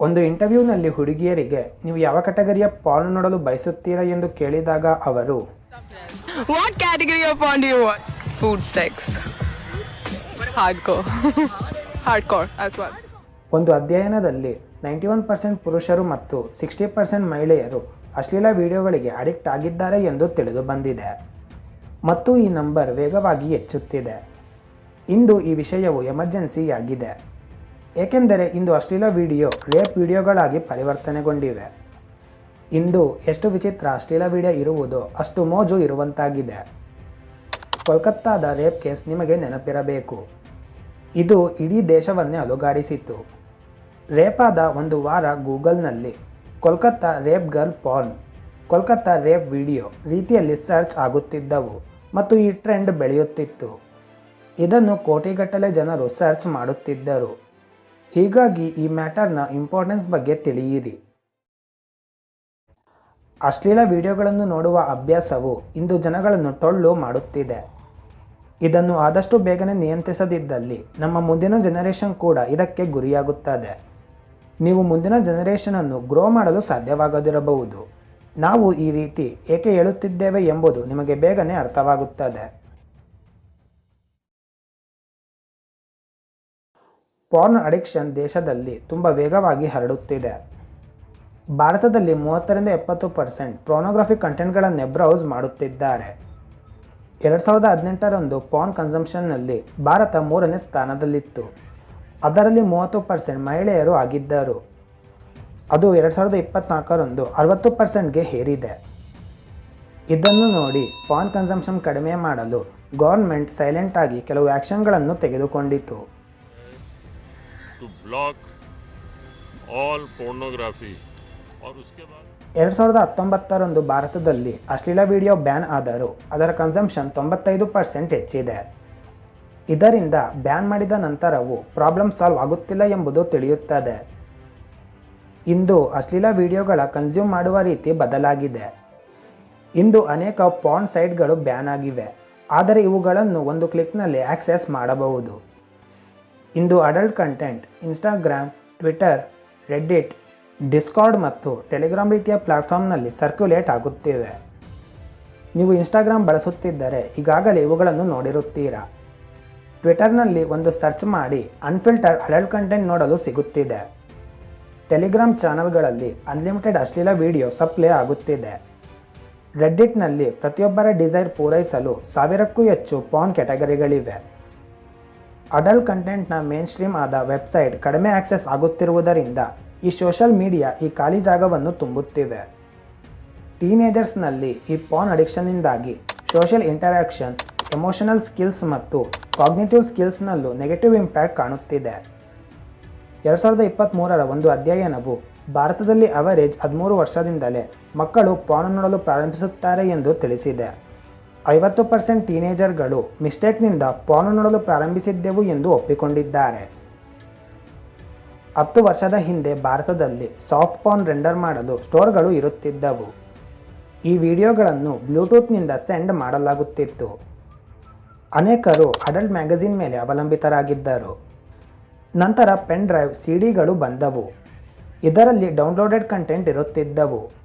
ಒಂದು ಇಂಟರ್ವ್ಯೂನಲ್ಲಿ ಹುಡುಗಿಯರಿಗೆ ನೀವು ಯಾವ ಕ್ಯಾಟಗರಿಯ ಪಾರ್ನ್ ನೋಡಲು ಬಯಸುತ್ತೀರಾ ಎಂದು ಕೇಳಿದಾಗ ಅವರು What category of porn do you watch? Food, sex. Hardcore. Hardcore as well. ಒಂದು ಅಧ್ಯಯನದಲ್ಲಿ ನೈಂಟಿ ಒನ್ ಪರ್ಸೆಂಟ್ ಪುರುಷರು ಮತ್ತು ಸಿಕ್ಸ್ಟಿ ಪರ್ಸೆಂಟ್ ಮಹಿಳೆಯರು ಅಶ್ಲೀಲ ವಿಡಿಯೋಗಳಿಗೆ ಅಡಿಕ್ಟ್ ಆಗಿದ್ದಾರೆ ಎಂದು ತಿಳಿದು ಬಂದಿದೆ ಮತ್ತು ಈ ನಂಬರ್ ವೇಗವಾಗಿ ಹೆಚ್ಚುತ್ತಿದೆ ಇಂದು ಈ ವಿಷಯವು ಎಮರ್ಜೆನ್ಸಿಯಾಗಿದೆ ಏಕೆಂದರೆ ಇಂದು ಅಶ್ಲೀಲ ವಿಡಿಯೋ, ರೇಪ್ ವಿಡಿಯೋಗಳಾಗಿ ಪರಿವರ್ತನೆಗೊಂಡಿವೆ. ಇಂದು ಎಷ್ಟು ವಿಚಿತ್ರ ಅಶ್ಲೀಲ ವಿಡಿಯೋ ಇರುವುದು ಅಷ್ಟು ಮೋಜು ಇರುವಂತಾಗಿದೆ. ಕೋಲ್ಕತ್ತಾದ ರೇಪ್ ಕೇಸ್ ನಿಮಗೆ ನೆನಪಿರಬೇಕು. ಇದು ಇಡೀ ದೇಶವನ್ನೇ ಅಲುಗಾಡಿಸಿತ್ತು. ರೇಪಾದ ಒಂದು ವಾರ ಗೂಗಲ್ನಲ್ಲಿ, Kolkata rape girl porn, Kolkata rape video ರೀತಿಯಲ್ಲಿ ಸರ್ಚ್ ಆಗುತ್ತಿದ್ದವು ಮತ್ತು ಈ ಟ್ರೆಂಡ್ ಬೆಳೆಯುತ್ತಿತ್ತು. ಇದನ್ನು ಕೋಟಿಗಟ್ಟಲೆ ಜನರು ಸರ್ಚ್ ಮಾಡುತ್ತಿದ್ದರು. ಹೀಗಾಗಿ ಈ ಮ್ಯಾಟರ್ನ ಇಂಪಾರ್ಟೆನ್ಸ್ ಬಗ್ಗೆ ತಿಳಿಯಿರಿ. ಅಶ್ಲೀಲ ವಿಡಿಯೋಗಳನ್ನು ನೋಡುವ ಅಭ್ಯಾಸವು ಇಂದು ಜನಗಳನ್ನು ಟೊಳ್ಳು ಮಾಡುತ್ತಿದೆ. ಇದನ್ನು ಆದಷ್ಟು ಬೇಗನೆ ನಿಯಂತ್ರಿಸದಿದ್ದಲ್ಲಿ ನಮ್ಮ ಮುಂದಿನ ಜನರೇಷನ್ ಕೂಡ ಇದಕ್ಕೆ ಗುರಿಯಾಗುತ್ತದೆ. ನೀವು ಮುಂದಿನ ಜನರೇಷನನ್ನು ಗ್ರೋ ಮಾಡಲು ಸಾಧ್ಯವಾಗದಿರಬಹುದು. ನಾವು ಈ ರೀತಿ ಏಕೆ ಹೇಳುತ್ತಿದ್ದೇವೆ ಎಂಬುದು ನಿಮಗೆ ಬೇಗನೆ ಅರ್ಥವಾಗುತ್ತದೆ. ಪಾರ್ನ್ ಅಡಿಕ್ಷನ್ ದೇಶದಲ್ಲಿ ತುಂಬ ವೇಗವಾಗಿ ಹರಡುತ್ತಿದೆ. ಭಾರತದಲ್ಲಿ ಮೂವತ್ತರಿಂದ ಎಪ್ಪತ್ತು ಪರ್ಸೆಂಟ್ ಪ್ರೋನೋಗ್ರಫಿ ಕಂಟೆಂಟ್ಗಳನ್ನೇ ಬ್ರೌಸ್ ಮಾಡುತ್ತಿದ್ದಾರೆ. ಎರಡು ಸಾವಿರದ ಹದಿನೆಂಟರಂದು ಪಾನ್ ಕನ್ಸಂಪ್ಷನ್ನಲ್ಲಿ ಭಾರತ ಮೂರನೇ ಸ್ಥಾನದಲ್ಲಿತ್ತು. ಅದರಲ್ಲಿ ಮೂವತ್ತು ಪರ್ಸೆಂಟ್ ಮಹಿಳೆಯರು ಆಗಿದ್ದರು. ಅದು ಎರಡು ಸಾವಿರದ ಇಪ್ಪತ್ನಾಲ್ಕರಂದು ಅರವತ್ತು ಪರ್ಸೆಂಟ್ಗೆ ಹೇರಿದೆ ಇದನ್ನು ನೋಡಿ ಪಾನ್ ಕನ್ಸಂಪ್ಷನ್ ಕಡಿಮೆ ಮಾಡಲು ಗೌರ್ಮೆಂಟ್ ಸೈಲೆಂಟ್ ಆಗಿ ಕೆಲವು ಆ್ಯಕ್ಷನ್ಗಳನ್ನು ತೆಗೆದುಕೊಂಡಿತು. to block all pornography. ಎರಡು ಸಾವಿರದ ಹತ್ತೊಂಬತ್ತರಂದು ಭಾರತದಲ್ಲಿ ಅಶ್ಲೀಲ ವಿಡಿಯೋ ಬ್ಯಾನ್ ಆದರೂ ಅದರ ಕನ್ಸಂಪ್ಷನ್ ತೊಂಬತ್ತೈದು ಪರ್ಸೆಂಟ್ ಹೆಚ್ಚಿದೆ. ಇದರಿಂದ ಬ್ಯಾನ್ ಮಾಡಿದ ನಂತರವೂ ಪ್ರಾಬ್ಲಮ್ ಸಾಲ್ವ್ ಆಗುತ್ತಿಲ್ಲ ಎಂಬುದು ತಿಳಿಯುತ್ತದೆ. ಇಂದು ಅಶ್ಲೀಲ ವಿಡಿಯೋಗಳ ಕನ್ಸ್ಯೂಮ್ ಮಾಡುವ ರೀತಿ ಬದಲಾಗಿದೆ. ಇಂದು ಅನೇಕ ಪಾನ್ ಸೈಟ್ಗಳು ಬ್ಯಾನ್ ಆಗಿವೆ. ಆದರೆ ಇವುಗಳನ್ನು ಒಂದು ಕ್ಲಿಕ್ನಲ್ಲಿ ಆಕ್ಸೆಸ್ ಮಾಡಬಹುದು. ಇಂದು adult content Instagram Twitter Reddit Discord ಮತ್ತು ಟೆಲಿಗ್ರಾಮ್ ರೀತಿಯ ಪ್ಲಾಟ್ಫಾರ್ಮ್ನಲ್ಲಿ ಸರ್ಕ್ಯುಲೇಟ್ ಆಗುತ್ತಿವೆ. ನೀವು ಇನ್ಸ್ಟಾಗ್ರಾಮ್ ಬಳಸುತ್ತಿದ್ದರೆ ಈಗಾಗಲೇ ಇವುಗಳನ್ನು ನೋಡಿರುತ್ತೀರಾ? ಟ್ವಿಟರ್ನಲ್ಲಿ ಒಂದು ಸರ್ಚ್ ಮಾಡಿ ಅನ್ಫಿಲ್ಟರ್ಡ್ ಅಡಲ್ಟ್ ಕಂಟೆಂಟ್ ನೋಡಲು ಸಿಗುತ್ತಿದೆ. ಟೆಲಿಗ್ರಾಮ್ ಚಾನಲ್ಗಳಲ್ಲಿ ಅನ್ಲಿಮಿಟೆಡ್ ಅಶ್ಲೀಲ ವಿಡಿಯೋ ಸಪ್ಲೈ ಆಗುತ್ತಿದೆ. ರೆಡ್ಡಿಟ್ನಲ್ಲಿ ಪ್ರತಿಯೊಬ್ಬರ ಡಿಸೈರ್ ಪೂರೈಸಲು ಸಾವಿರಕ್ಕೂ ಹೆಚ್ಚು ಪಾನ್ ಕ್ಯಾಟಗರಿಗಳಿವೆ ಅಡಲ್ಟ್ ಕಂಟೆಂಟ್ನ ಮೇನ್ ಸ್ಟ್ರೀಮ್ ಆದ ವೆಬ್ಸೈಟ್ ಕಡಿಮೆ ಆಕ್ಸೆಸ್ ಆಗುತ್ತಿರುವುದರಿಂದ ಈ ಸೋಷಲ್ ಮೀಡಿಯಾ ಈ ಖಾಲಿ ಜಾಗವನ್ನು ತುಂಬುತ್ತಿವೆ. ಟೀನೇಜರ್ಸ್ನಲ್ಲಿ ಈ ಪಾನ್ ಅಡಿಕ್ಷನ್ನಿಂದಾಗಿ ಸೋಷಿಯಲ್ ಇಂಟರಾಕ್ಷನ್ ಎಮೋಷನಲ್ ಸ್ಕಿಲ್ಸ್ ಮತ್ತು ಕಾಗ್ನಿಟಿವ್ ಸ್ಕಿಲ್ಸ್ನಲ್ಲೂ ನೆಗೆಟಿವ್ ಇಂಪ್ಯಾಕ್ಟ್ ಕಾಣುತ್ತಿದೆ. ಎರಡು ಸಾವಿರದ ಇಪ್ಪತ್ತ್ಮೂರರ ಒಂದು ಅಧ್ಯಯನವು ಭಾರತದಲ್ಲಿ ಅವರೇಜ್ ಹದಿಮೂರು ವರ್ಷದಿಂದಲೇ ಮಕ್ಕಳು ಪಾನ್ ನೋಡಲು ಪ್ರಾರಂಭಿಸುತ್ತಾರೆ ಎಂದು ತಿಳಿಸಿದೆ. ಐವತ್ತು ಪರ್ಸೆಂಟ್ ಟೀನೇಜರ್ಗಳು ಮಿಸ್ಟೇಕ್ನಿಂದ ಪಾನ್ ನೋಡಲು ಪ್ರಾರಂಭಿಸಿದ್ದೆವು ಎಂದು ಒಪ್ಪಿಕೊಂಡಿದ್ದಾರೆ. ಹತ್ತು ವರ್ಷದ ಹಿಂದೆ ಭಾರತದಲ್ಲಿ ಸಾಫ್ಟ್ ಪಾನ್ ರೆಂಡರ್ ಮಾಡಲು ಸ್ಟೋರ್ಗಳು ಇರುತ್ತಿದ್ದವು. ಈ ವಿಡಿಯೋಗಳನ್ನು ಬ್ಲೂಟೂತ್ನಿಂದ ಸೆಂಡ್ ಮಾಡಲಾಗುತ್ತಿತ್ತು. ಅನೇಕರು ಅಡಲ್ಟ್ ಮ್ಯಾಗಝೀನ್ ಮೇಲೆ ಅವಲಂಬಿತರಾಗಿದ್ದರು. ನಂತರ ಪೆನ್ ಡ್ರೈವ್, ಸಿಡಿಗಳು ಬಂದವು. ಇದರಲ್ಲಿ ಡೌನ್ಲೋಡೆಡ್ ಕಂಟೆಂಟ್ ಇರುತ್ತಿದ್ದವು.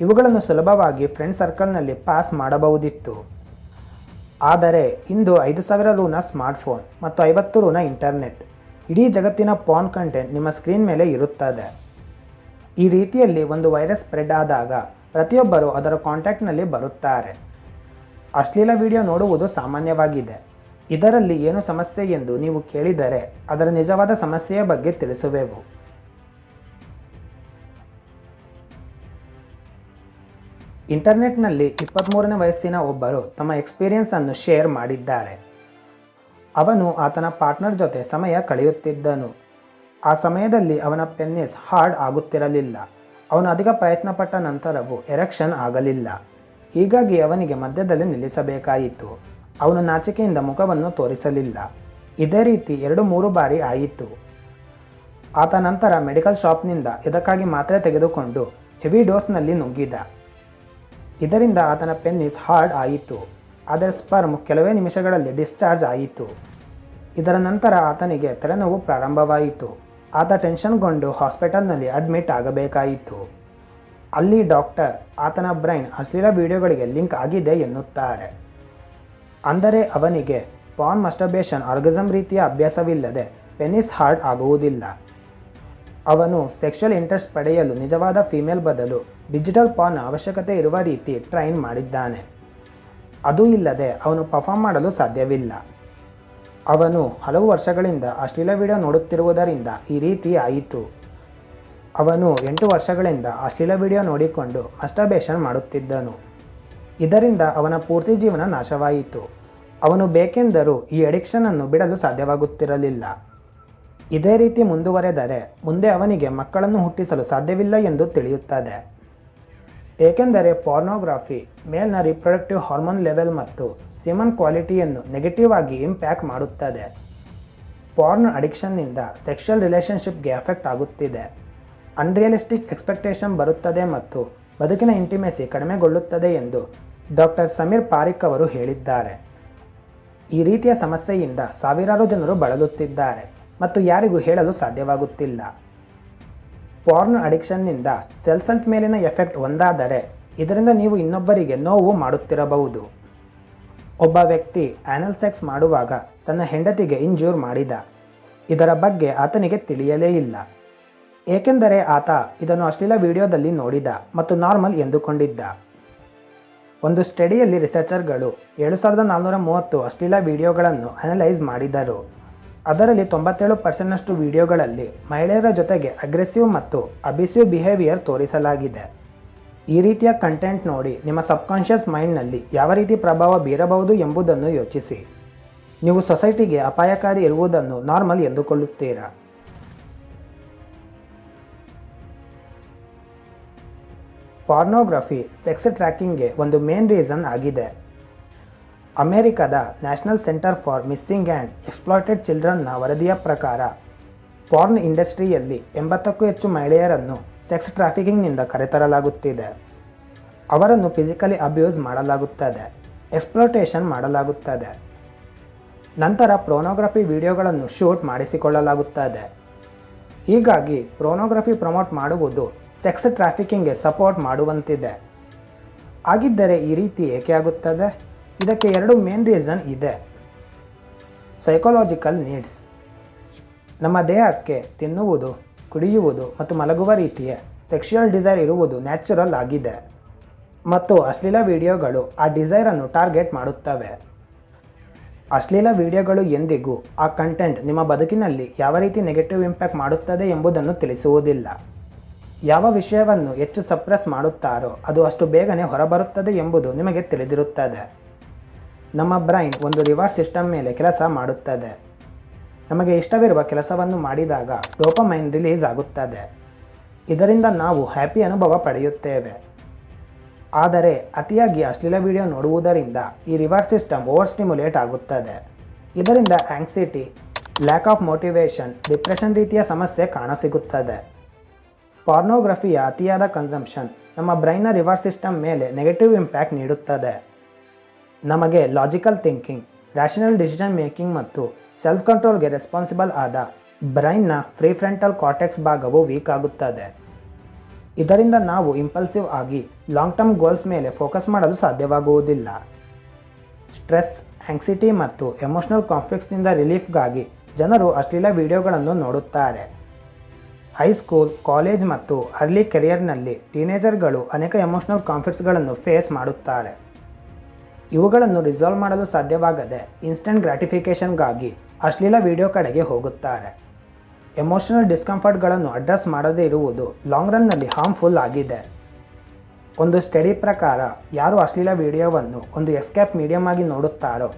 ಇವುಗಳನ್ನು ಸುಲಭವಾಗಿ ಫ್ರೆಂಡ್ ಸರ್ಕಲ್ನಲ್ಲಿ ಪಾಸ್ ಮಾಡಬಹುದಿತ್ತು. ಆದರೆ ಇಂದು ಐದು ಸಾವಿರ ರೂನ ಸ್ಮಾರ್ಟ್ಫೋನ್ ಮತ್ತು ಐವತ್ತು ರೂನ ಇಂಟರ್ನೆಟ್ ಇಡೀ ಜಗತ್ತಿನ ಪಾನ್ ಕಂಟೆಂಟ್ ನಿಮ್ಮ ಸ್ಕ್ರೀನ್ ಮೇಲೆ ಇರುತ್ತದೆ. ಈ ರೀತಿಯಲ್ಲಿ ಒಂದು ವೈರಸ್ ಸ್ಪ್ರೆಡ್ ಆದಾಗ ಪ್ರತಿಯೊಬ್ಬರು ಅದರ ಕಾಂಟ್ಯಾಕ್ಟ್ನಲ್ಲಿ ಬರುತ್ತಾರೆ. ಅಶ್ಲೀಲ ವಿಡಿಯೋ ನೋಡುವುದು ಸಾಮಾನ್ಯವಾಗಿದೆ. ಇದರಲ್ಲಿ ಏನು ಸಮಸ್ಯೆ ಎಂದು ನೀವು ಕೇಳಿದರೆ ಅದರ ನಿಜವಾದ ಸಮಸ್ಯೆಯ ಬಗ್ಗೆ ತಿಳಿಸುವೆವು. ಇಂಟರ್ನೆಟ್ನಲ್ಲಿ ಇಪ್ಪತ್ತ್ಮೂರನೇ ವಯಸ್ಸಿನ ಒಬ್ಬರು ತಮ್ಮ ಎಕ್ಸ್ಪೀರಿಯೆನ್ಸ್ ಅನ್ನು ಶೇರ್ ಮಾಡಿದ್ದಾರೆ. ಅವನು ಆತನ ಪಾರ್ಟ್ನರ್ ಜೊತೆ ಸಮಯ ಕಳೆಯುತ್ತಿದ್ದನು. ಆ ಸಮಯದಲ್ಲಿ ಅವನ ಪೆನ್ನಿಸ್ ಹಾರ್ಡ್ ಆಗುತ್ತಿರಲಿಲ್ಲ. ಅವನು ಅಧಿಕ ಪ್ರಯತ್ನಪಟ್ಟ ನಂತರವೂ ಎರೆಕ್ಷನ್ ಆಗಲಿಲ್ಲ. ಹೀಗಾಗಿ ಅವನಿಗೆ ಮಧ್ಯದಲ್ಲಿ ನಿಲ್ಲಿಸಬೇಕಾಯಿತು. ಅವನು ನಾಚಿಕೆಯಿಂದ ಮುಖವನ್ನು ತೋರಿಸಲಿಲ್ಲ. ಇದೇ ರೀತಿ ಎರಡು ಮೂರು ಬಾರಿ ಆಯಿತು. ಆತ ನಂತರ ಮೆಡಿಕಲ್ ಶಾಪ್ನಿಂದ ಇದಕ್ಕಾಗಿ ಮಾತ್ರೆ ತೆಗೆದುಕೊಂಡು ಹೆವಿ ಡೋಸ್ನಲ್ಲಿ ನುಗ್ಗಿದ ಇದರಿಂದ ಆತನ ಪೆನ್ನಿಸ್ ಹಾರ್ಡ್ ಆಯಿತು. ಆದರೆ ಸ್ಪರ್ಮ್ ಕೆಲವೇ ನಿಮಿಷಗಳಲ್ಲಿ ಡಿಸ್ಚಾರ್ಜ್ ಆಯಿತು. ಇದರ ನಂತರ ಆತನಿಗೆ ತಲೆನೋವು ಪ್ರಾರಂಭವಾಯಿತು. ಆತ ಟೆನ್ಷನ್ಗೊಂಡು ಹಾಸ್ಪಿಟಲ್ನಲ್ಲಿ ಅಡ್ಮಿಟ್ ಆಗಬೇಕಾಯಿತು. ಅಲ್ಲಿ ಡಾಕ್ಟರ್ ಆತನ ಬ್ರೈನ್ ಅಶ್ಲೀಲ ವಿಡಿಯೋಗಳಿಗೆ ಲಿಂಕ್ ಆಗಿದೆ ಎನ್ನುತ್ತಾರೆ. ಅಂದರೆ ಅವನಿಗೆ ಪಾನ್ ಮಸ್ಟರ್ಬೇಷನ್ ಆರ್ಗಸಮ್ ರೀತಿಯ ಅಭ್ಯಾಸವಿಲ್ಲದೆ ಪೆನಿಸ್ ಹಾರ್ಡ್ ಆಗುವುದಿಲ್ಲ. ಅವನು ಸೆಕ್ಷುವಲ್ ಇಂಟ್ರೆಸ್ಟ್ ಪಡೆಯಲು ನಿಜವಾದ ಫಿಮೇಲ್ ಬದಲು ಡಿಜಿಟಲ್ ಪಾನ್ ಅವಶ್ಯಕತೆ ಇರುವ ರೀತಿ ಟ್ರೈನ್ ಮಾಡಿದ್ದಾನೆ. ಅದು ಇಲ್ಲದೆ ಅವನು ಪರ್ಫಾರ್ಮ್ ಮಾಡಲು ಸಾಧ್ಯವಿಲ್ಲ. ಅವನು ಹಲವು ವರ್ಷಗಳಿಂದ ಅಶ್ಲೀಲ ವಿಡಿಯೋ ನೋಡುತ್ತಿರುವುದರಿಂದ ಈ ರೀತಿ ಆಯಿತು. ಅವನು ಎಂಟು ವರ್ಷಗಳಿಂದ ಅಶ್ಲೀಲ ವಿಡಿಯೋ ನೋಡಿಕೊಂಡು ಮಸ್ಟರ್ಬೇಷನ್ ಮಾಡುತ್ತಿದ್ದನು. ಇದರಿಂದ ಅವನ ಪೂರ್ತಿ ಜೀವನ ನಾಶವಾಯಿತು. ಅವನು ಬೇಕೆಂದರೂ ಈ ಅಡಿಕ್ಷನನ್ನು ಬಿಡಲು ಸಾಧ್ಯವಾಗುತ್ತಿರಲಿಲ್ಲ. ಇದೇ ರೀತಿ ಮುಂದುವರೆದರೆ ಮುಂದೆ ಅವನಿಗೆ ಮಕ್ಕಳನ್ನು ಹುಟ್ಟಿಸಲು ಸಾಧ್ಯವಿಲ್ಲ ಎಂದು ತಿಳಿಯುತ್ತದೆ. ಏಕೆಂದರೆ ಪಾರ್ನೋಗ್ರಾಫಿ, ಮೇಲ್ನ ರಿಪ್ರೊಡಕ್ಟಿವ್ ಹಾರ್ಮೋನ್ ಲೆವೆಲ್ ಮತ್ತು ಸಿಮನ್ ಕ್ವಾಲಿಟಿಯನ್ನು ನೆಗೆಟಿವ್ ಆಗಿ ಇಂಪ್ಯಾಕ್ಟ್ ಮಾಡುತ್ತದೆ. ಪಾರ್ನ್ ಅಡಿಕ್ಷನ್ನಿಂದ ಸೆಕ್ಷುವಲ್ ರಿಲೇಷನ್ಶಿಪ್ಗೆ ಎಫೆಕ್ಟ್ ಆಗುತ್ತಿದೆ. ಅನ್ರಿಯಲಿಸ್ಟಿಕ್ ಎಕ್ಸ್ಪೆಕ್ಟೇಷನ್ ಬರುತ್ತದೆ ಮತ್ತು ಬದುಕಿನ ಇಂಟಿಮೆಸಿ ಕಡಿಮೆಗೊಳ್ಳುತ್ತದೆ ಎಂದು ಡಾಕ್ಟರ್ ಸಮೀರ್ ಪಾರಿಕ್ ಅವರು ಹೇಳಿದ್ದಾರೆ. ಈ ರೀತಿಯ ಸಮಸ್ಯೆಯಿಂದ ಸಾವಿರಾರು ಜನರು ಬಳಲುತ್ತಿದ್ದಾರೆ. ಮತ್ತು ಯಾರಿಗೂ ಹೇಳಲು ಸಾಧ್ಯವಾಗುತ್ತಿಲ್ಲ. ಪಾರ್ನ್ ಅಡಿಕ್ಷನ್ನಿಂದ ಸೆಲ್ಫ್ ಹೆಲ್ಪ್ ಮೇಲಿನ ಎಫೆಕ್ಟ್ ಒಂದಾದರೆ ಇದರಿಂದ ನೀವು ಇನ್ನೊಬ್ಬರಿಗೆ ನೋವು ಮಾಡುತ್ತಿರಬಹುದು. ಒಬ್ಬ ವ್ಯಕ್ತಿ ಆ್ಯನಲ್ ಸೆಕ್ಸ್ ಮಾಡುವಾಗ ತನ್ನ ಹೆಂಡತಿಗೆ ಇಂಜೂರ್ ಮಾಡಿದ. ಇದರ ಬಗ್ಗೆ ಆತನಿಗೆ ತಿಳಿಯಲೇ ಇಲ್ಲ. ಏಕೆಂದರೆ ಆತ ಇದನ್ನು ಅಶ್ಲೀಲ ವಿಡಿಯೋದಲ್ಲಿ ನೋಡಿದ ಮತ್ತು ನಾರ್ಮಲ್ ಎಂದುಕೊಂಡಿದ್ದ. ಒಂದು ಸ್ಟಡಿಯಲ್ಲಿ ರಿಸರ್ಚರ್ಗಳು ಏಳು ಸಾವಿರದ ನಾಲ್ನೂರ ಮೂವತ್ತು ಅಶ್ಲೀಲ ವಿಡಿಯೋಗಳನ್ನು ಅನಲೈಸ್ ಮಾಡಿದರು. ಅದರಲ್ಲಿ ತೊಂಬತ್ತೇಳು ಪರ್ಸೆಂಟ್ನಷ್ಟು ವಿಡಿಯೋಗಳಲ್ಲಿ ಮಹಿಳೆಯರ ಜೊತೆಗೆ ಅಗ್ರೆಸಿವ್ ಮತ್ತು ಅಬಿಸಿವ್ ಬಿಹೇವಿಯರ್ ತೋರಿಸಲಾಗಿದೆ. ಈ ರೀತಿಯ ಕಂಟೆಂಟ್ ನೋಡಿ ನಿಮ್ಮ ಸಬ್ಕಾನ್ಷಿಯಸ್ ಮೈಂಡ್ನಲ್ಲಿ ಯಾವ ರೀತಿ ಪ್ರಭಾವ ಬೀರಬಹುದು ಎಂಬುದನ್ನು ಯೋಚಿಸಿ. ನೀವು ಸೊಸೈಟಿಗೆ ಅಪಾಯಕಾರಿ ಇರುವುದನ್ನು ನಾರ್ಮಲ್ ಎಂದುಕೊಳ್ಳುತ್ತೀರಾ? ಪಾರ್ನೋಗ್ರಫಿ ಸೆಕ್ಸ್ ಟ್ರ್ಯಾಕಿಂಗ್ಗೆ ಒಂದು ಮೇನ್ ರೀಸನ್ ಆಗಿದೆ. ಅಮೆರಿಕದ national centre for missing and exploited ಚಿಲ್ಡ್ರನ್ನ ವರದಿಯ ಪ್ರಕಾರ ಫಾರ್ನ್ ಇಂಡಸ್ಟ್ರಿಯಲ್ಲಿ ಎಂಬತ್ತಕ್ಕೂ ಹೆಚ್ಚು ಮಹಿಳೆಯರನ್ನು ಸೆಕ್ಸ್ ಟ್ರಾಫಿಕಿಂಗ್ನಿಂದ ಕರೆತರಲಾಗುತ್ತಿದೆ. ಅವರನ್ನು ಫಿಸಿಕಲಿ ಅಬ್ಯೂಸ್ ಮಾಡಲಾಗುತ್ತದೆ ಎಕ್ಸ್ಪ್ಲೋಟೇಷನ್ ಮಾಡಲಾಗುತ್ತದೆ. ನಂತರ ಪ್ರೋನೋಗ್ರಫಿ ವಿಡಿಯೋಗಳನ್ನು ಶೂಟ್ ಮಾಡಿಸಿಕೊಳ್ಳಲಾಗುತ್ತದೆ. ಹೀಗಾಗಿ ಪ್ರೋನೋಗ್ರಫಿ ಪ್ರಮೋಟ್ ಮಾಡುವುದು ಸೆಕ್ಸ್ ಟ್ರಾಫಿಕಿಂಗ್ಗೆ ಸಪೋರ್ಟ್ ಮಾಡುವಂತಿದೆ. ಆಗಿದ್ದರೆ ಈ ರೀತಿ ಏಕೆ ಆಗುತ್ತದೆ? ಇದಕ್ಕೆ ಎರಡು ಮೇನ್ ರೀಸನ್ ಇದೆ. ಸೈಕೊಲಾಜಿಕಲ್ ನೀಡ್ಸ್ ನಮ್ಮ ದೇಹಕ್ಕೆ ತಿನ್ನುವುದು, ಕುಡಿಯುವುದು ಮತ್ತು ಮಲಗುವ ರೀತಿಯ ಸೆಕ್ಷುಯಲ್ ಡಿಸೈರ್ ಇರುವುದು ನ್ಯಾಚುರಲ್ ಆಗಿದೆ. ಮತ್ತು ಅಶ್ಲೀಲ ವಿಡಿಯೋಗಳು ಆ ಡಿಸೈರನ್ನು ಟಾರ್ಗೆಟ್ ಮಾಡುತ್ತವೆ. ಅಶ್ಲೀಲ ವಿಡಿಯೋಗಳು ಎಂದಿಗೂ ಆ ಕಂಟೆಂಟ್ ನಿಮ್ಮ ಬದುಕಿನಲ್ಲಿ ಯಾವ ರೀತಿ ನೆಗೆಟಿವ್ ಇಂಪ್ಯಾಕ್ಟ್ ಮಾಡುತ್ತದೆ ಎಂಬುದನ್ನು ತಿಳಿಸುವುದಿಲ್ಲ. ಯಾವ ವಿಷಯವನ್ನು ಹೆಚ್ಚು ಸಪ್ರೆಸ್ ಮಾಡುತ್ತಾರೋ ಅದು ಅಷ್ಟು ಬೇಗನೆ ಹೊರಬರುತ್ತದೆ ಎಂಬುದು ನಿಮಗೆ ತಿಳಿದಿರುತ್ತದೆ. ನಮ್ಮ ಬ್ರೈನ್ ಒಂದು ರಿವಾರ್ಡ್ ಸಿಸ್ಟಮ್ ಮೇಲೆ ಕೆಲಸ ಮಾಡುತ್ತದೆ. ನಮಗೆ ಇಷ್ಟವಿರುವ ಕೆಲಸವನ್ನು ಮಾಡಿದಾಗ ಡೋಪಮೈನ್ ರಿಲೀಸ್ ಆಗುತ್ತದೆ. ಇದರಿಂದ ನಾವು ಹ್ಯಾಪಿ ಅನುಭವ ಪಡೆಯುತ್ತೇವೆ. ಆದರೆ ಅತಿಯಾಗಿ ಅಶ್ಲೀಲ ವಿಡಿಯೋ ನೋಡುವುದರಿಂದ ಈ ರಿವಾರ್ಡ್ ಸಿಸ್ಟಮ್ ಓವರ್ ಸ್ಟಿಮ್ಯುಲೇಟ್ ಆಗುತ್ತದೆ. ಇದರಿಂದ anxiety, lack of motivation depression ರೀತಿಯ ಸಮಸ್ಯೆ ಕಾಣಸಿಗುತ್ತದೆ. ಪಾರ್ನೋಗ್ರಫಿಯ ಅತಿಯಾದ ಕನ್ಸಂಪ್ಷನ್ ನಮ್ಮ ಬ್ರೈನ್ನ ರಿವಾರ್ಡ್ ಸಿಸ್ಟಮ್ ಮೇಲೆ ನೆಗೆಟಿವ್ ಇಂಪ್ಯಾಕ್ಟ್ ನೀಡುತ್ತದೆ. ನಮಗೆ logical thinking rational decision making ಮತ್ತು ಸೆಲ್ಫ್ ಕಂಟ್ರೋಲ್ಗೆ ರೆಸ್ಪಾನ್ಸಿಬಲ್ ಆದ ಬ್ರೈನ್ನ ಫ್ರೀ ಫ್ರಂಟಲ್ ಕಾರ್ಟೆಕ್ಸ್ ಭಾಗವು ವೀಕ್ ಆಗುತ್ತದೆ. ಇದರಿಂದ ನಾವು ಇಂಪಲ್ಸಿವ್ ಆಗಿ ಲಾಂಗ್ ಟರ್ಮ್ ಗೋಲ್ಸ್ ಮೇಲೆ ಫೋಕಸ್ ಮಾಡಲು ಸಾಧ್ಯವಾಗುವುದಿಲ್ಲ. ಸ್ಟ್ರೆಸ್ ಆಂಗ್ಸಿಟಿ ಮತ್ತು ಎಮೋಷನಲ್ ಕಾನ್ಫ್ಲಿಕ್ಟ್ಸ್ನಿಂದ ರಿಲೀಫ್ಗಾಗಿ ಜನರು ಅಶ್ಲೀಲ ವಿಡಿಯೋಗಳನ್ನು ನೋಡುತ್ತಾರೆ. ಹೈಸ್ಕೂಲ್ ಕಾಲೇಜ್ ಮತ್ತು ಅರ್ಲಿ ಕೆರಿಯರ್ನಲ್ಲಿ ಟೀನೇಜರ್ಗಳು ಅನೇಕ ಎಮೋಷನಲ್ ಕಾನ್ಫ್ಲಿಕ್ಟ್ಸ್ಗಳನ್ನು ಫೇಸ್ ಮಾಡುತ್ತಾರೆ. ಇವುಗಳನ್ನು ರಿಸಾಲ್ವ್ ಮಾಡಲು ಸಾಧ್ಯವಾಗದೆ ಇನ್ಸ್ಟೆಂಟ್ ಗ್ರಾಟಿಫಿಕೇಷನ್ಗಾಗಿ ಅಶ್ಲೀಲ ವಿಡಿಯೋ ಕಡೆಗೆ ಹೋಗುತ್ತಾರೆ. ಎಮೋಷನಲ್ ಡಿಸ್ಕಂಫರ್ಟ್ಗಳನ್ನು ಅಡ್ರೆಸ್ ಮಾಡದೇ ಇರುವುದು ಲಾಂಗ್ ರನ್ನಲ್ಲಿ ಹಾರ್ಮ್ಫುಲ್ ಆಗಿದೆ. ಒಂದು ಸ್ಟಡಿ ಪ್ರಕಾರ ಯಾರು ಅಶ್ಲೀಲ ವಿಡಿಯೋವನ್ನು ಒಂದು ಎಸ್ಕೇಪ್ ಮೀಡಿಯಮ್ ಆಗಿ ನೋಡುತ್ತಾರೋ,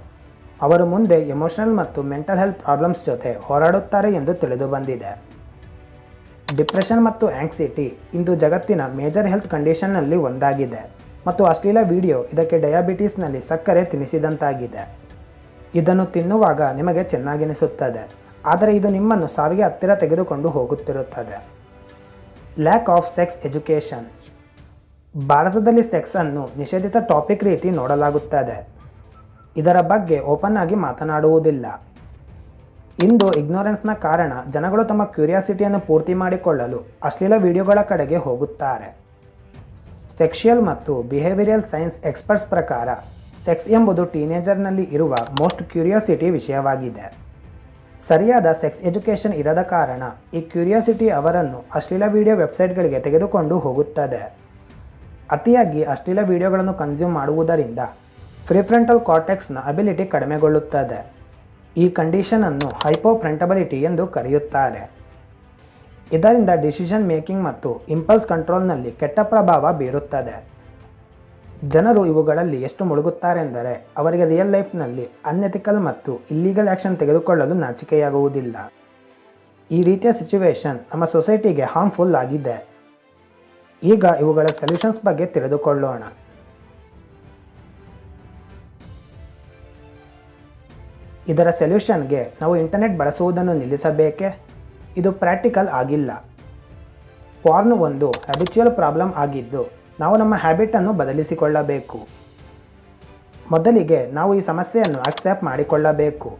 ಅವರು ಮುಂದೆ ಎಮೋಷನಲ್ ಮತ್ತು ಮೆಂಟಲ್ ಹೆಲ್ತ್ ಪ್ರಾಬ್ಲಮ್ಸ್ ಜೊತೆ ಹೋರಾಡುತ್ತಾರೆ ಎಂದು ತಿಳಿದು ಬಂದಿದೆ. ಡಿಪ್ರೆಷನ್ ಮತ್ತು ಆ್ಯಂಕ್ಸಿಟಿ ಇಂದು ಜಗತ್ತಿನ ಮೇಜರ್ ಹೆಲ್ತ್ ಕಂಡೀಷನ್ನಲ್ಲಿ ಒಂದಾಗಿದೆ. ಮತ್ತು ಅಶ್ಲೀಲ ವಿಡಿಯೋ ಇದಕ್ಕೆ ಡಯಾಬಿಟೀಸ್ನಲ್ಲಿ ಸಕ್ಕರೆ ತಿನ್ನಿಸಿದಂತಾಗಿದೆ ಇದನ್ನು ತಿನ್ನುವಾಗ ನಿಮಗೆ ಚೆನ್ನಾಗೆನಿಸುತ್ತದೆ. ಆದರೆ ಇದು ನಿಮ್ಮನ್ನು ಸಾವಿಗೆ ಹತ್ತಿರ ತೆಗೆದುಕೊಂಡು ಹೋಗುತ್ತಿರುತ್ತದೆ. Lack of sex education. ಭಾರತದಲ್ಲಿ ಸೆಕ್ಸನ್ನು ನಿಷೇಧಿತ ಟಾಪಿಕ್ ರೀತಿ ನೋಡಲಾಗುತ್ತದೆ. ಇದರ ಬಗ್ಗೆ ಓಪನ್ ಆಗಿ ಮಾತನಾಡುವುದಿಲ್ಲ. ಇಂದು ಇಗ್ನೋರೆನ್ಸ್ನ ಕಾರಣ ಜನಗಳು ತಮ್ಮ ಕ್ಯೂರಿಯಾಸಿಟಿಯನ್ನು ಪೂರ್ತಿ ಮಾಡಿಕೊಳ್ಳಲು ಅಶ್ಲೀಲ ವಿಡಿಯೋಗಳ ಕಡೆಗೆ ಹೋಗುತ್ತಾರೆ. ಸೆಕ್ಷುಯಲ್ ಮತ್ತು ಬಿಹೇವಿಯರಲ್ ಸೈನ್ಸ್ ಎಕ್ಸ್ಪರ್ಟ್ಸ್ ಪ್ರಕಾರ ಸೆಕ್ಸ್ ಎಂಬುದು ಟೀನೇಜರ್ನಲ್ಲಿ ಇರುವ ಮೋಸ್ಟ್ ಕ್ಯೂರಿಯಾಸಿಟಿ ವಿಷಯವಾಗಿದೆ. ಸರಿಯಾದ ಸೆಕ್ಸ್ ಎಜುಕೇಷನ್ ಇರದ ಕಾರಣ ಈ ಕ್ಯೂರಿಯಾಸಿಟಿ ಅವರನ್ನು ಅಶ್ಲೀಲ ವಿಡಿಯೋ ವೆಬ್ಸೈಟ್ಗಳಿಗೆ ತೆಗೆದುಕೊಂಡು ಹೋಗುತ್ತದೆ. ಅತಿಯಾಗಿ ಅಶ್ಲೀಲ ವಿಡಿಯೋಗಳನ್ನು ಕನ್ಸ್ಯೂಮ್ ಮಾಡುವುದರಿಂದ ಫ್ರೀಫ್ರಂಟಲ್ ಕಾರ್ಟೆಕ್ಸ್ನ ಅಬಿಲಿಟಿ ಕಡಿಮೆಗೊಳ್ಳುತ್ತದೆ. ಈ ಕಂಡೀಷನನ್ನು ಹೈಪೋಫ್ರೆಂಟಬಿಲಿಟಿ ಎಂದು ಕರೆಯುತ್ತಾರೆ. ಇದರಿಂದ ಡಿಸಿಷನ್ ಮೇಕಿಂಗ್ ಮತ್ತು ಇಂಪಲ್ಸ್ ಕಂಟ್ರೋಲ್ನಲ್ಲಿ ಕೆಟ್ಟ ಪ್ರಭಾವ ಬೀರುತ್ತದೆ. ಜನರು ಇವುಗಳಲ್ಲಿ ಎಷ್ಟು ಮುಳುಗುತ್ತಾರೆಂದರೆ ಅವರಿಗೆ ರಿಯಲ್ ಲೈಫ್ನಲ್ಲಿ ಅನ್ಎಥಿಕಲ್ ಮತ್ತು ಇಲ್ಲೀಗಲ್ ಆ್ಯಕ್ಷನ್ ತೆಗೆದುಕೊಳ್ಳಲು ನಾಚಿಕೆಯಾಗುವುದಿಲ್ಲ. ಈ ರೀತಿಯ ಸಿಚುವೇಶನ್ ನಮ್ಮ ಸೊಸೈಟಿಗೆ ಹಾರ್ಮ್ಫುಲ್ ಆಗಿದೆ. ಈಗ ಇವುಗಳ ಸೊಲ್ಯೂಷನ್ಸ್ ಬಗ್ಗೆ ತಿಳಿದುಕೊಳ್ಳೋಣ. ಇದರ ಸೊಲ್ಯೂಷನ್ಗೆ ನಾವು ಇಂಟರ್ನೆಟ್ ಬಳಸುವುದನ್ನು ನಿಲ್ಲಿಸಬೇಕೇ? ಇದು ಪ್ರಾಕ್ಟಿಕಲ್ ಆಗಿಲ್ಲ. ಪಾರ್ನ್ ಒಂದು ಹ್ಯಾಬಿಚುಯಲ್ ಪ್ರಾಬ್ಲಮ್ ಆಗಿದ್ದು ನಾವು ನಮ್ಮ ಹ್ಯಾಬಿಟನ್ನು ಬದಲಿಸಿಕೊಳ್ಳಬೇಕು. ಮೊದಲಿಗೆ ನಾವು ಈ ಸಮಸ್ಯೆಯನ್ನು ಅಕ್ಸೆಪ್ಟ್ ಮಾಡಿಕೊಳ್ಳಬೇಕು.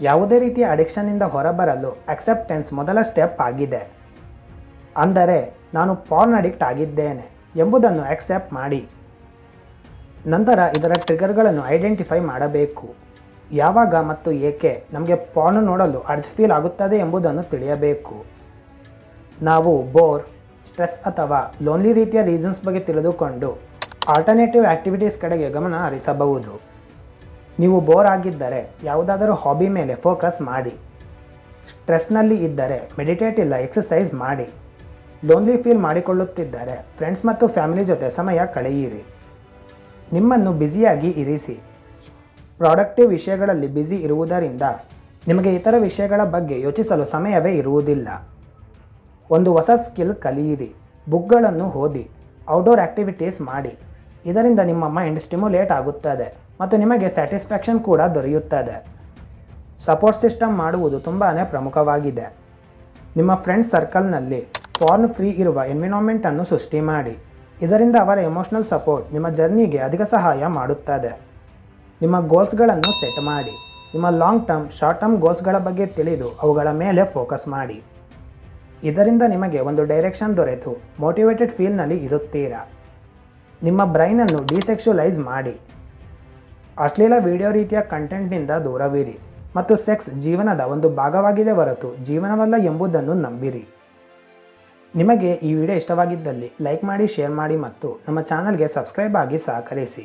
ಯಾವುದೇ ರೀತಿಯ ಅಡಿಕ್ಷನ್ನಿಂದ ಹೊರಬರಲು ಅಕ್ಸೆಪ್ಟೆನ್ಸ್ ಮೊದಲ ಸ್ಟೆಪ್ ಆಗಿದೆ. ಅಂದರೆ ನಾನು ಪಾರ್ನ್ ಅಡಿಕ್ಟ್ ಆಗಿದ್ದೇನೆ ಎಂಬುದನ್ನು ಅಕ್ಸೆಪ್ಟ್ ಮಾಡಿ. ನಂತರ ಇದರ ಟ್ರಿಗರ್ಗಳನ್ನು ಐಡೆಂಟಿಫೈ ಮಾಡಬೇಕು. ಯಾವಾಗ ಮತ್ತು ಏಕೆ ನಮಗೆ ಪಾನು ನೋಡಲು ಅರ್ಜ್ ಫೀಲ್ ಆಗುತ್ತದೆ ಎಂಬುದನ್ನು ತಿಳಿಯಬೇಕು. ನಾವು ಬೋರ್ ಸ್ಟ್ರೆಸ್ ಅಥವಾ ಲೋನ್ಲಿ ರೀತಿಯ ರೀಸನ್ಸ್ ಬಗ್ಗೆ ತಿಳಿದುಕೊಂಡು ಆಲ್ಟರ್ನೇಟಿವ್ ಆ್ಯಕ್ಟಿವಿಟೀಸ್ ಕಡೆಗೆ ಗಮನ ಹರಿಸಬಹುದು. ನೀವು ಬೋರ್ ಆಗಿದ್ದರೆ ಯಾವುದಾದರೂ ಹಾಬಿ ಮೇಲೆ ಫೋಕಸ್ ಮಾಡಿ. ಸ್ಟ್ರೆಸ್ನಲ್ಲಿ ಇದ್ದರೆ ಮೆಡಿಟೇಟ್ ಇಲ್ಲ ಎಕ್ಸಸೈಸ್ ಮಾಡಿ. ಲೋನ್ಲಿ ಫೀಲ್ ಮಾಡಿಕೊಳ್ಳುತ್ತಿದ್ದರೆ ಫ್ರೆಂಡ್ಸ್ ಮತ್ತು ಫ್ಯಾಮಿಲಿ ಜೊತೆ ಸಮಯ ಕಳೆಯಿರಿ. ನಿಮ್ಮನ್ನು ಬ್ಯುಸಿಯಾಗಿ ಇರಿಸಿ. ಪ್ರಾಡಕ್ಟಿವ್ ವಿಷಯಗಳಲ್ಲಿ ಬ್ಯುಸಿ ಇರುವುದರಿಂದ ನಿಮಗೆ ಇತರ ವಿಷಯಗಳ ಬಗ್ಗೆ ಯೋಚಿಸಲು ಸಮಯವೇ ಇರುವುದಿಲ್ಲ. ಒಂದು ಹೊಸ ಸ್ಕಿಲ್ ಕಲಿಯಿರಿ. ಬುಕ್ಗಳನ್ನು ಓದಿ ಔಟ್ಡೋರ್ ಆ್ಯಕ್ಟಿವಿಟೀಸ್ ಮಾಡಿ. ಇದರಿಂದ ನಿಮ್ಮ ಮೈಂಡ್ ಸ್ಟಿಮ್ಯುಲೇಟ್ ಆಗುತ್ತದೆ ಮತ್ತು ನಿಮಗೆ ಸ್ಯಾಟಿಸ್ಫ್ಯಾಕ್ಷನ್ ಕೂಡ ದೊರೆಯುತ್ತದೆ. ಸಪೋರ್ಟ್ ಸಿಸ್ಟಮ್ ಮಾಡುವುದು ತುಂಬಾ ಪ್ರಮುಖವಾಗಿದೆ. ನಿಮ್ಮ ಫ್ರೆಂಡ್ಸ್ ಸರ್ಕಲ್ನಲ್ಲಿ ಫಾರ್ನ್ ಫ್ರೀ ಇರುವ ಎನ್ವಿರಾನ್ಮೆಂಟನ್ನು ಸೃಷ್ಟಿ ಮಾಡಿ. ಇದರಿಂದ ಅವರ ಎಮೋಷನಲ್ ಸಪೋರ್ಟ್ ನಿಮ್ಮ ಜರ್ನಿಗೆ ಅಧಿಕ ಸಹಾಯ ಮಾಡುತ್ತದೆ. ನಿಮ್ಮ ಗೋಲ್ಸ್ಗಳನ್ನು ಸೆಟ್ ಮಾಡಿ. ನಿಮ್ಮ ಲಾಂಗ್ ಟರ್ಮ್ ಶಾರ್ಟ್ ಟರ್ಮ್ ಗೋಲ್ಸ್ಗಳ ಬಗ್ಗೆ ತಿಳಿದು ಅವುಗಳ ಮೇಲೆ ಫೋಕಸ್ ಮಾಡಿ. ಇದರಿಂದ ನಿಮಗೆ ಒಂದು ಡೈರೆಕ್ಷನ್ ದೊರೆತು. ಮೋಟಿವೇಟೆಡ್ ಫೀಲ್ನಲ್ಲಿ ಇರುತ್ತೀರಾ? ನಿಮ್ಮ ಬ್ರೈನನ್ನು ಡಿಸೆಕ್ಷುಲೈಸ್ ಮಾಡಿ. ಅಶ್ಲೀಲ ವಿಡಿಯೋ ರೀತಿಯ ಕಂಟೆಂಟ್ನಿಂದ ದೂರವಿರಿ ಮತ್ತು ಸೆಕ್ಸ್ ಜೀವನದ ಒಂದು ಭಾಗವಾಗಿದೆ ಹೊರತು ಜೀವನವಲ್ಲ ಎಂಬುದನ್ನು ನಂಬಿರಿ. ನಿಮಗೆ ಈ ವಿಡಿಯೋ ಇಷ್ಟವಾಗಿದ್ದಲ್ಲಿ ಲೈಕ್ ಮಾಡಿ ಶೇರ್ ಮಾಡಿ ಮತ್ತು ನಮ್ಮ ಚಾನಲ್ಗೆ ಸಬ್ಸ್ಕ್ರೈಬ್ ಆಗಿ ಸಹಕರಿಸಿ.